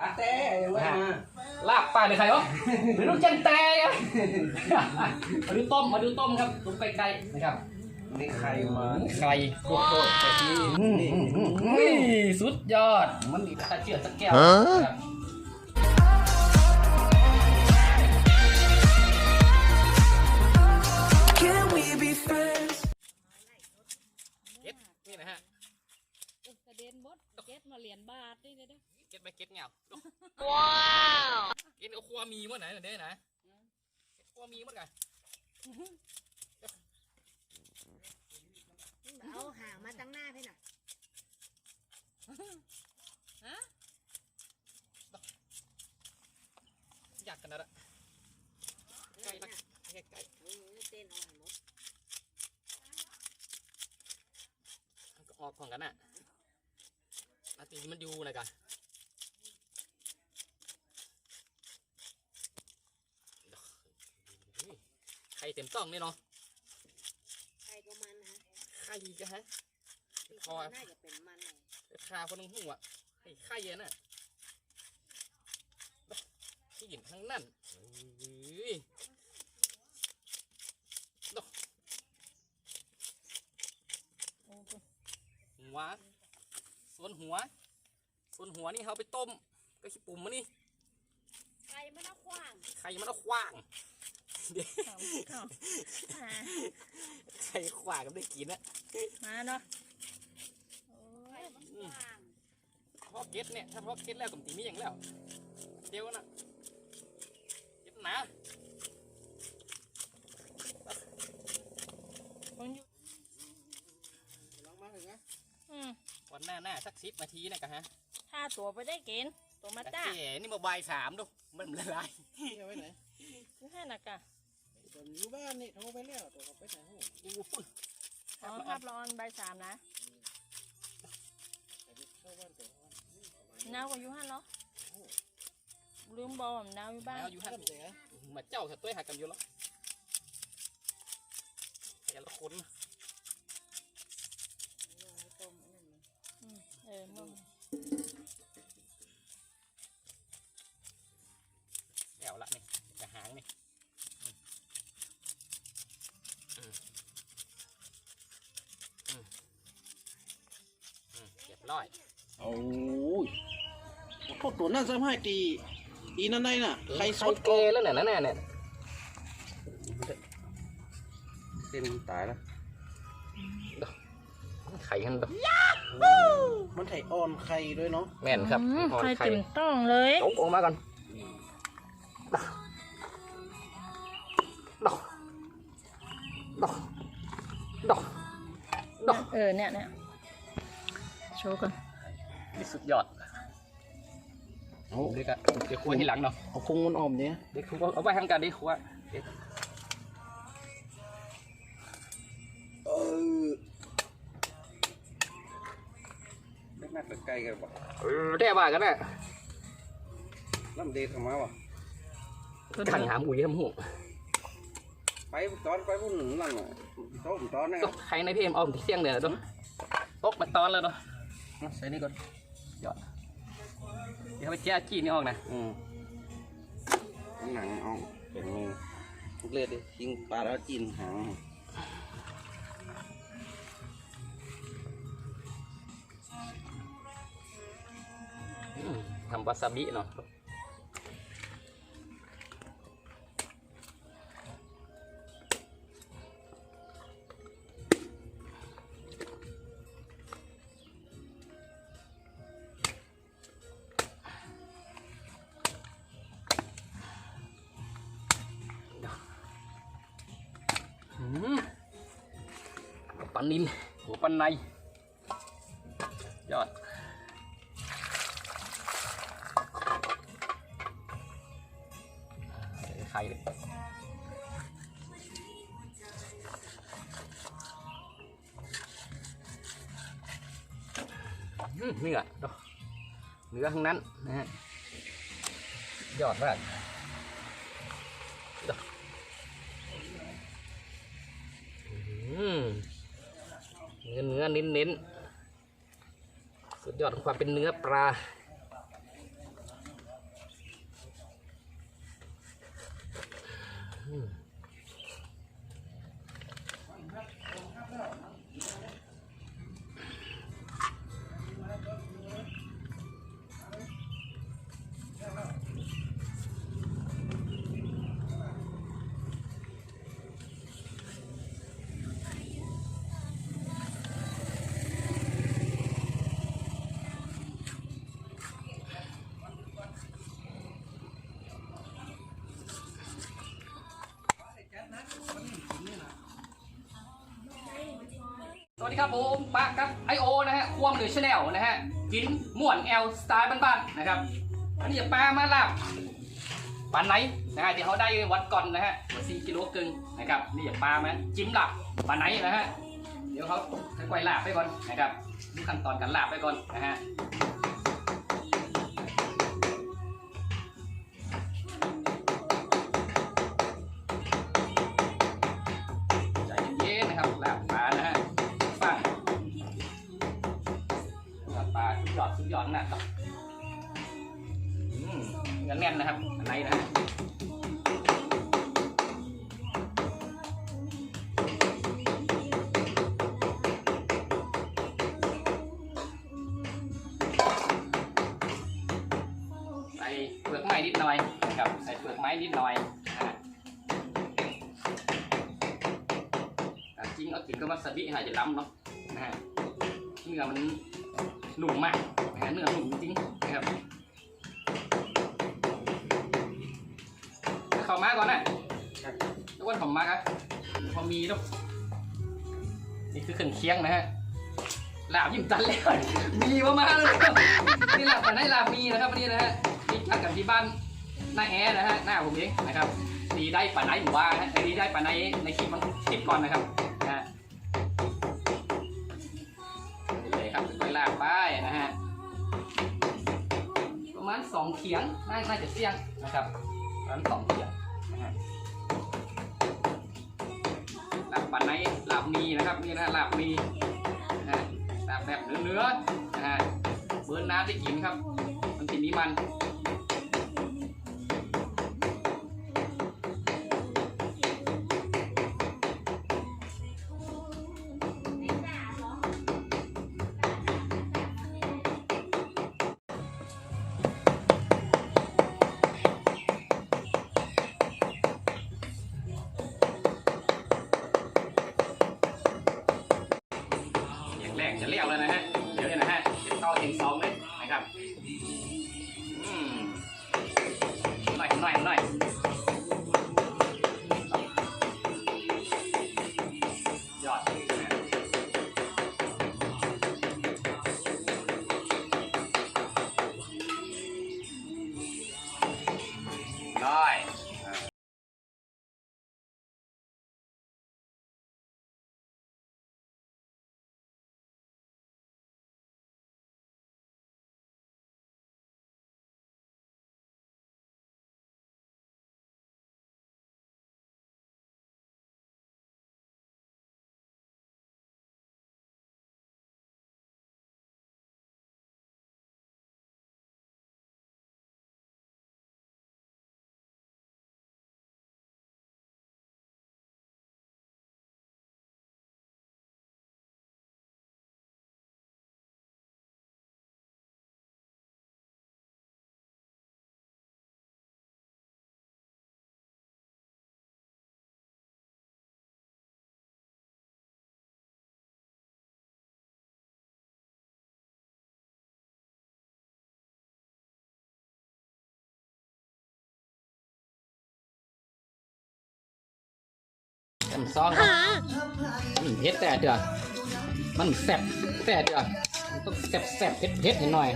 อาแต่ว่าลาบปลาหรือใครวะหรือลูกจันแตอะมาดูต้มมาดูต้มครับต้มไก่ๆนะครับนี่ใครมาไข่โคตรๆไปที่นี่สุดยอด มันมีตาเชื่อสักแก้วนะครับ Can we be friends? เก็ตนี่นะฮะกระเด็นบดเก็ตมาเหรียญบาทนี่เด้อ เก็ตไปเก็ตเงาว้าวเก็ตเอาครัวมีมั้งไหนน่ะเด้อนะเก็ตครัวมีมั้งกันเอาหางมาตั้งหน้าพี่น่ะอยากกันนะละไก่ละไก่ไก่เออเต้นเอาให้หมดมันก็ออกของกันน่ะอาตีมันอยู่นะกัน ไข่เต็มต้องนี่เนาะใครก็มันฮะไข่จะฮะที่พอเขาน่าจะเป็นมันเลยคาคนนึงหัวให้ไข่อะน่ะที่หินทั้งนั้นเฮ้ยดอกหัวส่วนหัว ส่วนหัวนี่เขาไปต้มก็ขี้ปุ่มมันนี่ ใครมันเอาขว้าง ไข่มันเอาขว้าง เดี๋ยวไข่ขว้างก็ได้กินนะมาเนาะใครมันขว้างพอเก็ตเนี่ยถ้าพอเก็ตแล้วกับตีมีอย่างแล้ว เดี๋ยวนะเก็ตหนาคนอยู่ลองมาถึงนะอืมวันหน้าหน้าสักสิบนาทีนะกะฮะถ้าตัวไปได้เกณฑ์ตัวมาจ้าเอ๋นี่มาบายสามดูมันละลายเที่ยวไว้ไหนคือให้นักกะตอ นอยู่บ้านนี่โทรไปแล้วตัวเขาไปไหนหูอู้ฝุ่นอ๋อภาพร้อนใบสามนะเข้าบ้านตัวนาวกว่าอยู่ห้าเหรอลืมบอกว่ามันนาวอยู่บ้าน แล้วอยู่หันเอ๋มาเจ้าสัตว์ตัวหักกันอยู่แล้วแต่ละคนต้มอันนั้นเลยอืมเออมึงแล้วละนี่จะหางนี่ รียบร้อยโอ้ยโทษตัวนั่นซ้ำให้ตีอีนั่นได้น่ะ ใครสดเกแล้วเนี่ยนั่นน่ะเนี่ยเต็มตายแล้วไข่กันดอกมันไถอ่อนไข่ด้วยเนาะแม่นครับอืมอ่อนใครไข่เต็มต้องเลยตกออกมาก่อนดอกดอกดอกดอกเออเนี่ยเนี่ย โชว์ก่อนนี่สุดยอดเอาเด็กอะเด็กควรที่หลังเนาะเอาคงมันออมเนี่ยเด็กควรเอาไปทำการดีควรเออไม่น่าจะไกลกันว่ะเออได้บ้ากันน่ะน้ำเดทเข้ามาวะขังหาหมูยี่ทำหูไปตอนไปพุ่นหนึ่งนั่นน่ะโต้มตอนนะคตรับกใครในที่เอ็มเอาที่เสี่ยงเนี่ยต้องตกมาตอนแล้วเนาะ ใส่นี่ก่อนยอดเดี๋ยวไปแจ้จีนี่ออกนะอืมหนังเอาเป็นมือทุกเลือดดิยิงปลาแล้วจีนหางอืมทำวาซาบิเนาะ ปลานินหัวปลาใน ยอด ไข่เลยเนื้อเนื้อทั้งนั้นนะฮะยอดมากอืม เนื้อเนื้อเน้นเน้นๆสุดยอดของความเป็นเนื้อปลา ครับผมปะครับไอโอนะฮะควงหรือชาแนลนะฮะกินม่วนแอลสไตล์บ้านๆนะครับอันนี้จะปลามาลาบปลาไหนนะฮะที่เขาได้วัดก่อนนะฮะมาสี่กิโลกึ่งนะครับนี่จะปลามจิ้มหลับปลาไหนนะฮะเดี๋ยวเขาค่อยๆลาบไปก่อนนะครับดูขั้นตอนการลาบไปก่อนนะฮะ ยอดสุดยอดนะครับอืมเนื้อแน่นนะครับอันไหนนะฮะใส่เปลือกไม้นิดหน่อยนะครับใส่เปลือกไม้นิดหน่อยฮะจริงเอาถึงก็วาซาบิอาจจะล้ำเนาะนะฮะเนื้อมัน หนุ่มมากนะฮะเนื้อหนุ่มจริงๆนะครับเข้ามาก่อนนะทุกคนผมมาครับพอมีลูกนี่คือเครื่องเคียงนะฮะลาบยิ้มตันเลยมีมามาเลยนี่ลาบกันได้ลาบมีนะครับวันนี้นะฮะนี่ทักกันที่บ้านหน้าแอร์นะฮะหน้าผมเองนะครับดีได้ปลาไหนหมู่ว่านะฮะแต่ดีได้ปลาไหนในคลิปมันคลิปก่อนนะครับ มาณสองเขียงน่าจะเสี่ยงนะครับประมาณสองเขียงนะฮะลาบปลาไหนลาบมีนะครับนี่นะหลาบมีนะฮะลาบแบบเนื้อๆนะฮะเบิร์นน้ำได้กินครับ มันกินนี้มัน จำซองครับมันเผ็ดแต่เดือดมันแซ่บแต่เดือดมันต้องแซ่บแซ่บเผ็ดเผ็ดนิดหน่อย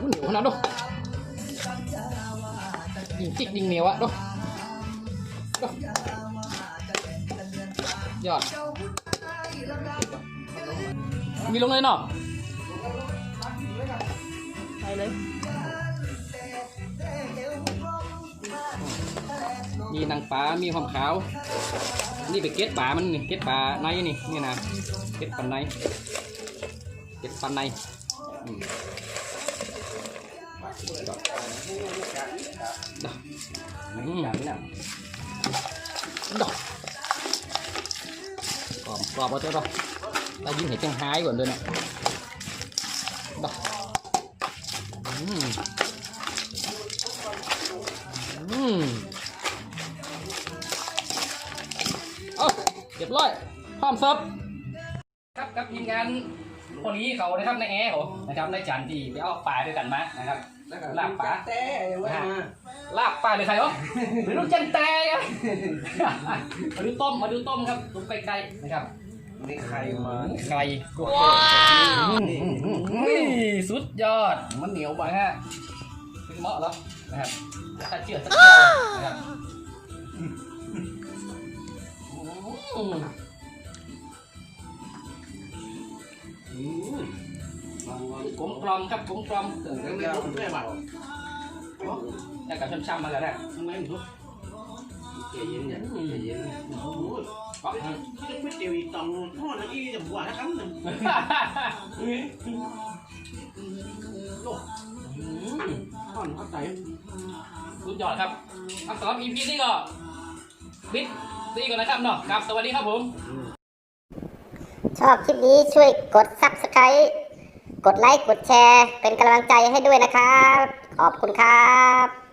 มันเหนียวขนาดดูยิงจิกยิงเหนียวอะดูดูยอด มีลงเลยเนาะไปเลย มีนางปลามีความขาว นี่ไปเก็ตปลามันนี่เก็ตปลาในนี่นี่นะเก็ตปลาในเก็ตปลาในอืมอืมดอกกรอบกรอบเอาเจ้าดอกเรายิงเห็ดจังหายก่อนด้วยนะดอกอืมอืม พร้อมเสิร์ฟครับกับทีมงานคนนี้เขานะครับในแอร์เขานะครับในจันที่ไปเอาปลาด้วยกันมานะครับลาบปลาแต่ไว้มาลาบปลาหรือใครวะหรือลูกจันแตกันมาดูต้มมาดูต้มครับต้มไก่ๆนะครับนี่ใครมาไก่นี่สุดยอดมันเหนียวไปฮะถึงเหมาะแล้วนะครับถ้าเชื่อสักเดียวนะครับ ลองลองกลมกลอมครับกลมกลอมเดี๋ยวเดี๋ยวเดี๋ยวแล้วกับช้ำๆมาแล้วนะทำไมมันทุกใจเย็นอย่าใจเย็นก็ที่ก๋วยเตี๋ยวอีตองทอดแล้วอีจะบวชนะครับหนึ่งทอดเข้าใจสุดยอดครับคำสำหรับ EP นี้ก็ปิดดีก่อนนะครับเนาะครับ สวัสดีครับผม ชอบคลิปนี้ช่วยกด Subscribe กดไลค์กดแชร์ เป็นกำลังใจให้ด้วยนะครับ ขอบคุณครับ